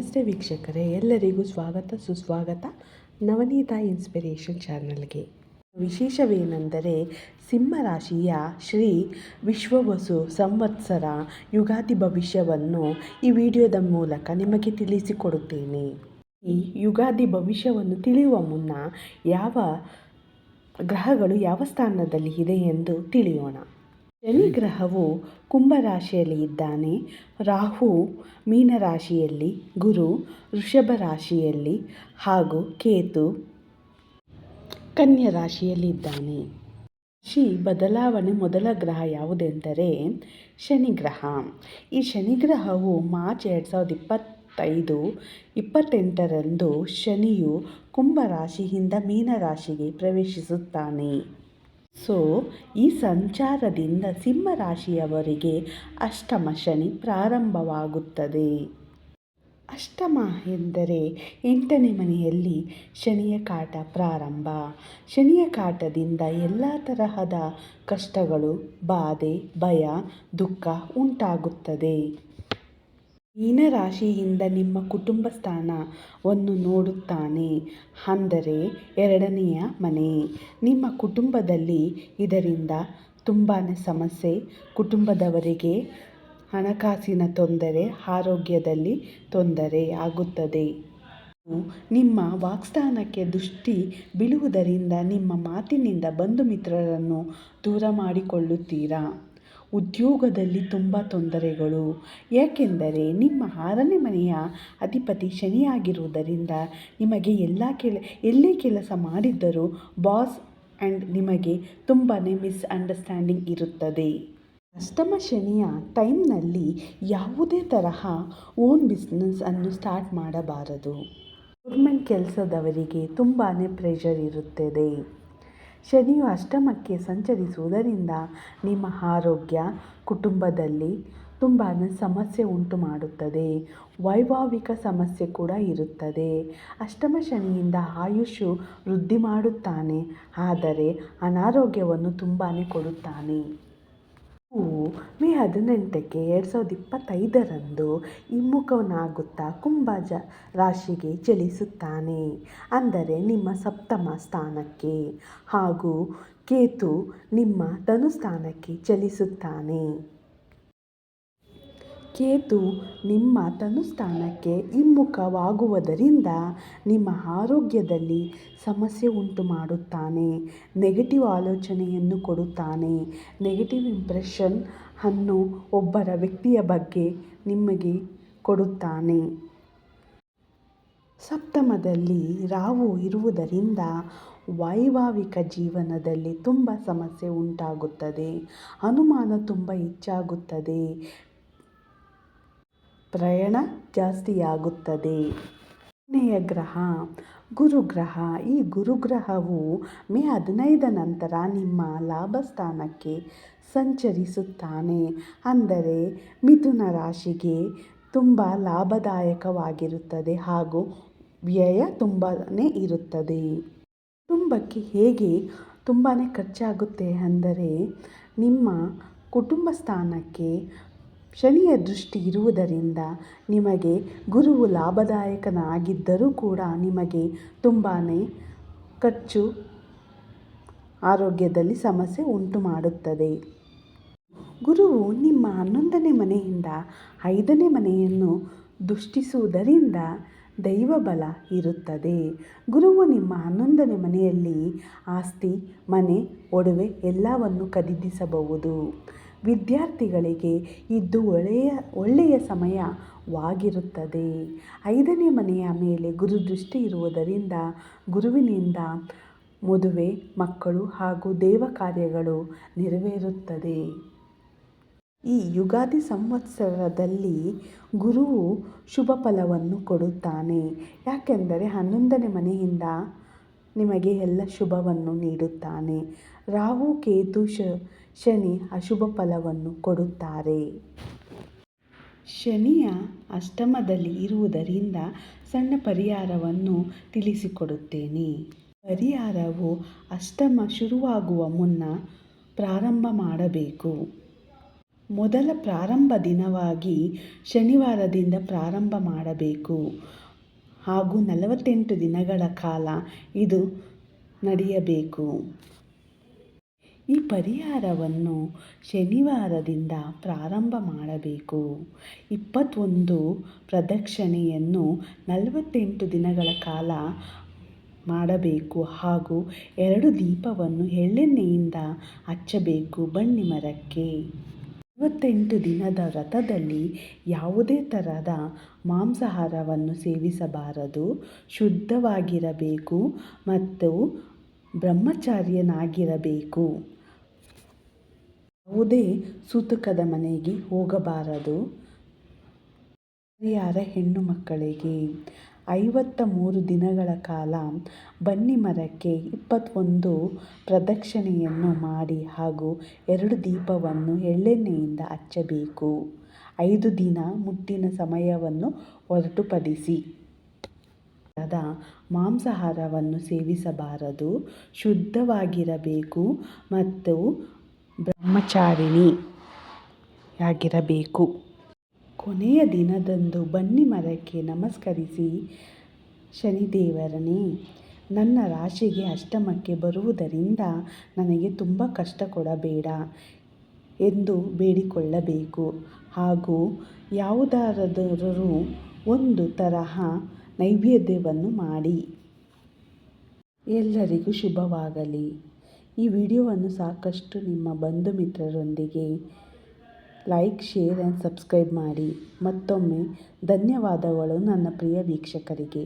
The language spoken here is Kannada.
ನಮಸ್ತೆ ವೀಕ್ಷಕರೇ, ಎಲ್ಲರಿಗೂ ಸ್ವಾಗತ, ಸುಸ್ವಾಗತ. ನವನೀತಾ ಇನ್ಸ್ಪಿರೇಷನ್ ಚಾನಲ್ಗೆ. ವಿಶೇಷವೇನೆಂದರೆ ಸಿಂಹರಾಶಿಯ ಶ್ರೀ ವಿಶ್ವವಸು ಸಂವತ್ಸರ ಯುಗಾದಿ ಭವಿಷ್ಯವನ್ನು ಈ ವಿಡಿಯೋದ ಮೂಲಕ ನಿಮಗೆ ತಿಳಿಸಿಕೊಡುತ್ತೇನೆ. ಈ ಯುಗಾದಿ ಭವಿಷ್ಯವನ್ನು ತಿಳಿಯುವ ಮುನ್ನ ಯಾವ ಗ್ರಹಗಳು ಯಾವ ಸ್ಥಾನದಲ್ಲಿ ಇದೆ ಎಂದು ತಿಳಿಯೋಣ. ಶನಿ ಗ್ರಹವು ಕುಂಭರಾಶಿಯಲ್ಲಿ ಇದ್ದಾನೆ. ರಾಹು ಮೀನರಾಶಿಯಲ್ಲಿ, ಗುರು ವೃಷಭ ರಾಶಿಯಲ್ಲಿ ಹಾಗೂ ಕೇತು ಕನ್ಯಾ ರಾಶಿಯಲ್ಲಿದ್ದಾನೆ ರಾಶಿ ಬದಲಾವಣೆ ಮೊದಲ ಗ್ರಹ ಯಾವುದೆಂದರೆ ಶನಿ ಗ್ರಹ ಈ ಶನಿ ಗ್ರಹವು ಮಾರ್ಚ್ ಎರಡು ಸಾವಿರದ ಇಪ್ಪತ್ತೈದು, ಇಪ್ಪತ್ತೆಂಟರಂದು ಶನಿಯು ಕುಂಭ ರಾಶಿಯಿಂದ ಮೀನರಾಶಿಗೆ ಪ್ರವೇಶಿಸುತ್ತಾನೆ. ಸೊ, ಈ ಸಂಚಾರದಿಂದ ಸಿಂಹ ರಾಶಿಯವರಿಗೆ ಅಷ್ಟಮ ಶನಿ ಪ್ರಾರಂಭವಾಗುತ್ತದೆ. ಅಷ್ಟಮ ಎಂದರೆ ಎಂಟನೇ ಮನೆಯಲ್ಲಿ ಶನಿಯ ಕಾಟ ಪ್ರಾರಂಭ. ಶನಿಯ ಕಾಟದಿಂದ ಎಲ್ಲ ತರಹದ ಕಷ್ಟಗಳು, ಬಾಧೆ, ಭಯ, ದುಃಖ ಉಂಟಾಗುತ್ತದೆ. ಮೀನರಾಶಿಯಿಂದ ನಿಮ್ಮ ಕುಟುಂಬ ಸ್ಥಾನವನ್ನು ನೋಡುತ್ತಾನೆ. ಅಂದರೆ ಎರಡನೆಯ ಮನೆ. ನಿಮ್ಮ ಕುಟುಂಬದಲ್ಲಿ ಇದರಿಂದ ತುಂಬಾ ಸಮಸ್ಯೆ. ಕುಟುಂಬದವರಿಗೆ ಹಣಕಾಸಿನ ತೊಂದರೆ, ಆರೋಗ್ಯದಲ್ಲಿ ತೊಂದರೆ ಆಗುತ್ತದೆ. ನಿಮ್ಮ ವಾಕ್ಸ್ಥಾನಕ್ಕೆ ದೃಷ್ಟಿ ಬೀಳುವುದರಿಂದ ನಿಮ್ಮ ಮಾತಿನಿಂದ ಬಂಧು ಮಿತ್ರರನ್ನು ದೂರ ಮಾಡಿಕೊಳ್ಳುತ್ತೀರಾ? ಉದ್ಯೋಗದಲ್ಲಿ ತುಂಬ ತೊಂದರೆಗಳು. ಏಕೆಂದರೆ ನಿಮ್ಮ ಆರನೇ ಮನೆಯ ಅಧಿಪತಿ ಶನಿಯಾಗಿರುವುದರಿಂದ ನಿಮಗೆ ಎಲ್ಲ ಕೆಲ, ಎಲ್ಲೇ ಕೆಲಸ ಮಾಡಿದ್ದರೂ ಬಾಸ್ ಆ್ಯಂಡ್ ನಿಮಗೆ ತುಂಬಾ ಮಿಸ್ಅಂಡರ್ಸ್ಟ್ಯಾಂಡಿಂಗ್ ಇರುತ್ತದೆ. ಅಷ್ಟಮ ಶನಿಯ ಟೈಮ್ನಲ್ಲಿ ಯಾವುದೇ ತರಹ ಓನ್ ಬಿಸ್ನೆಸ್ ಅನ್ನು ಸ್ಟಾರ್ಟ್ ಮಾಡಬಾರದು. ಗೌರ್ಮೆಂಟ್ ಕೆಲಸದವರಿಗೆ ತುಂಬಾ ಪ್ರೆಷರ್ ಇರುತ್ತದೆ. ಶನಿಯು ಅಷ್ಟಮಕ್ಕೆ ಸಂಚರಿಸುವುದರಿಂದ ನಿಮ್ಮ ಆರೋಗ್ಯ ಕುಟುಂಬದಲ್ಲಿ ತುಂಬಾ ಸಮಸ್ಯೆ ಉಂಟು ಮಾಡುತ್ತದೆ. ವೈವಾಹಿಕ ಸಮಸ್ಯೆ ಕೂಡ ಇರುತ್ತದೆ. ಅಷ್ಟಮ ಶನಿಯಿಂದ ಆಯುಷು ವೃದ್ಧಿ ಮಾಡುತ್ತಾನೆ. ಆದರೆ ಅನಾರೋಗ್ಯವನ್ನು ತುಂಬಾ ಕೊಡುತ್ತಾನೆ. ಮೇ ಹದಿನೆಂಟಕ್ಕೆ ಎರಡು ಸಾವಿರದ ಇಪ್ಪತ್ತೈದರಂದು ಹಿಮ್ಮುಖನಾಗುತ್ತಾ ಕುಂಭ ರಾಶಿಗೆ ಚಲಿಸುತ್ತಾನೆ. ಅಂದರೆ ನಿಮ್ಮ ಸಪ್ತಮ ಸ್ಥಾನಕ್ಕೆ. ಹಾಗೂ ಕೇತು ನಿಮ್ಮ ಧನುಸ್ಥಾನಕ್ಕೆ ಚಲಿಸುತ್ತಾನೆ. ಕೇತು ನಿಮ್ಮ ತನುಸ್ಥಾನಕ್ಕೆ ಹಿಮ್ಮುಖವಾಗುವುದರಿಂದ ನಿಮ್ಮ ಆರೋಗ್ಯದಲ್ಲಿ ಸಮಸ್ಯೆ ಉಂಟು ಮಾಡುತ್ತಾನೆ. ನೆಗೆಟಿವ್ ಆಲೋಚನೆಯನ್ನು ಕೊಡುತ್ತಾನೆ. ನೆಗೆಟಿವ್ ಇಂಪ್ರೆಷನ್ ಅನ್ನು ಒಬ್ಬರ ವ್ಯಕ್ತಿಯ ಬಗ್ಗೆ ನಿಮಗೆ ಕೊಡುತ್ತಾನೆ. ಸಪ್ತಮದಲ್ಲಿ ರಾವು ಇರುವುದರಿಂದ ವೈವಾಹಿಕ ಜೀವನದಲ್ಲಿ ತುಂಬ ಸಮಸ್ಯೆ ಉಂಟಾಗುತ್ತದೆ. ಅನುಮಾನ ತುಂಬ ಹೆಚ್ಚಾಗುತ್ತದೆ. ಪ್ರಯಾಣ ಜಾಸ್ತಿಯಾಗುತ್ತದೆ. ಕೊನೆಯ ಗ್ರಹ, ಗುರುಗ್ರಹ, ಈ ಗುರುಗ್ರಹವು ಮೇ ಹದಿನೈದ ನಂತರ ನಿಮ್ಮ ಲಾಭ ಸ್ಥಾನಕ್ಕೆ ಸಂಚರಿಸುತ್ತಾನೆ. ಅಂದರೆ ಮಿಥುನ ರಾಶಿಗೆ ತುಂಬ ಲಾಭದಾಯಕವಾಗಿರುತ್ತದೆ ಹಾಗೂ ವ್ಯಯ ತುಂಬಾ ಇರುತ್ತದೆ. ಕುಟುಂಬಕ್ಕೆ ಹೇಗೆ ತುಂಬಾ ಖರ್ಚಾಗುತ್ತೆ ಅಂದರೆ ನಿಮ್ಮ ಕುಟುಂಬ ಸ್ಥಾನಕ್ಕೆ ಶನಿಯ ದೃಷ್ಟಿ ಇರುವುದರಿಂದ ನಿಮಗೆ ಗುರುವು ಲಾಭದಾಯಕನಾಗಿದ್ದರೂ ಕೂಡ ನಿಮಗೆ ತುಂಬಾ ಖರ್ಚು ಆರೋಗ್ಯದಲ್ಲಿ ಸಮಸ್ಯೆ ಉಂಟು ಮಾಡುತ್ತದೆ ಗುರುವು ನಿಮ್ಮ ಹನ್ನೊಂದನೇ ಮನೆಯಿಂದ ಐದನೇ ಮನೆಯನ್ನು ದೃಷ್ಟಿಸುವುದರಿಂದ ದೈವಬಲ ಇರುತ್ತದೆ. ಗುರುವು ನಿಮ್ಮ ಹನ್ನೊಂದನೇ ಮನೆಯಲ್ಲಿ ಆಸ್ತಿ, ಮನೆ, ಒಡವೆ ಎಲ್ಲವನ್ನು ಖರೀದಿಸಬಹುದು. ವಿದ್ಯಾರ್ಥಿಗಳಿಗೆ ಇದು ಒಳ್ಳೆಯ ಒಳ್ಳೆಯ ಸಮಯವಾಗಿರುತ್ತದೆ. ಐದನೇ ಮನೆಯ ಮೇಲೆ ಗುರು ದೃಷ್ಟಿ ಇರುವುದರಿಂದ ಗುರುವಿನಿಂದ ಮದುವೆ, ಮಕ್ಕಳು ಹಾಗೂ ದೇವ ಕಾರ್ಯಗಳು ನೆರವೇರುತ್ತದೆ. ಈ ಯುಗಾದಿ ಸಂವತ್ಸರದಲ್ಲಿ ಗುರುವು ಶುಭ ಫಲವನ್ನು ಕೊಡುತ್ತಾನೆ. ಯಾಕೆಂದರೆ ಹನ್ನೊಂದನೇ ಮನೆಯಿಂದ ನಿಮಗೆ ಎಲ್ಲ ಶುಭವನ್ನು ನೀಡುತ್ತಾನೆ. ರಾಹು, ಕೇತು ಶನಿ ಅಶುಭ ಫಲವನ್ನು ಕೊಡುತ್ತಾರೆ. ಶನಿಯ ಅಷ್ಟಮದಲ್ಲಿ ಇರುವುದರಿಂದ ಸಣ್ಣ ಪರಿಹಾರವನ್ನು ತಿಳಿಸಿಕೊಡುತ್ತೇನೆ. ಪರಿಹಾರವು ಅಷ್ಟಮ ಶುರುವಾಗುವ ಮುನ್ನ ಪ್ರಾರಂಭ ಮಾಡಬೇಕು. ಮೊದಲ ಪ್ರಾರಂಭ ದಿನವಾಗಿ ಶನಿವಾರದಿಂದ ಪ್ರಾರಂಭ ಮಾಡಬೇಕು. ಹಾಗೂ ನಲವತ್ತೆಂಟು ದಿನಗಳ ಕಾಲ ಇದು ನಡೆಯಬೇಕು. ಈ ಪರಿಹಾರವನ್ನು ಶನಿವಾರದಿಂದ ಪ್ರಾರಂಭ ಮಾಡಬೇಕು. ಇಪ್ಪತ್ತೊಂದು ಪ್ರದಕ್ಷಿಣೆಯನ್ನು ನಲವತ್ತೆಂಟು ದಿನಗಳ ಕಾಲ ಮಾಡಬೇಕು ಹಾಗೂ ಎರಡು ದೀಪವನ್ನು ಎಳ್ಳೆಣ್ಣೆಯಿಂದ ಹಚ್ಚಬೇಕು ಬನ್ನಿ ಮರಕ್ಕೆ. ನಲವತ್ತೆಂಟು ದಿನದ ವ್ರತದಲ್ಲಿ ಯಾವುದೇ ಥರದ ಮಾಂಸಾಹಾರವನ್ನು ಸೇವಿಸಬಾರದು. ಶುದ್ಧವಾಗಿರಬೇಕು ಮತ್ತು ಬ್ರಹ್ಮಚಾರಿಯನಾಗಿರಬೇಕು. ಯಾವುದೇ ಸೂತಕದ ಮನೆಗೆ ಹೋಗಬಾರದು. ಹರಿಹರ ಹೆಣ್ಣು ಮಕ್ಕಳಿಗೆ. ಐವತ್ತ ಮೂರು ದಿನಗಳ ಕಾಲ ಬನ್ನಿ ಮರಕ್ಕೆ ಇಪ್ಪತ್ತೊಂದು ಪ್ರದಕ್ಷಿಣೆಯನ್ನು ಮಾಡಿ ಹಾಗೂ ಎರಡು ದೀಪವನ್ನು ಎಳ್ಳೆಣ್ಣೆಯಿಂದ ಹಚ್ಚಬೇಕು. ಐದು ದಿನ ಮುಟ್ಟಿನ ಸಮಯವನ್ನು ಹೊರತುಪಡಿಸಿ. ಮಾಂಸಾಹಾರವನ್ನು ಸೇವಿಸಬಾರದು. ಶುದ್ಧವಾಗಿರಬೇಕು ಮತ್ತು ಬ್ರಹ್ಮಚಾರಿಣಿಯಾಗಿರಬೇಕು ಕೊನೆಯ ದಿನದಂದು ಬನ್ನಿ ಮರಕ್ಕೆ ನಮಸ್ಕರಿಸಿ ಶನಿದೇವರನೇ, ನನ್ನ ರಾಶಿಗೆ ಅಷ್ಟಮಕ್ಕೆ ಬರುವುದರಿಂದ ನನಗೆ ತುಂಬ ಕಷ್ಟ ಕೊಡಬೇಡ ಎಂದು ಬೇಡಿಕೊಳ್ಳಬೇಕು. ಹಾಗೂ ಯಾವುದಾದರೂ ಒಂದು ತರಹ ನೈವೇದ್ಯವನ್ನು ಮಾಡಿ. ಎಲ್ಲರಿಗೂ ಶುಭವಾಗಲಿ. ಈ ವಿಡಿಯೋವನ್ನು ಸಾಕಷ್ಟು ನಿಮ್ಮ ಬಂಧು ಮಿತ್ರರೊಂದಿಗೆ ಲೈಕ್, ಶೇರ್ ಆ್ಯಂಡ್ ಸಬ್ಸ್ಕ್ರೈಬ್ ಮಾಡಿ. ಮತ್ತೊಮ್ಮೆ ಧನ್ಯವಾದಗಳು ನನ್ನ ಪ್ರಿಯ ವೀಕ್ಷಕರಿಗೆ.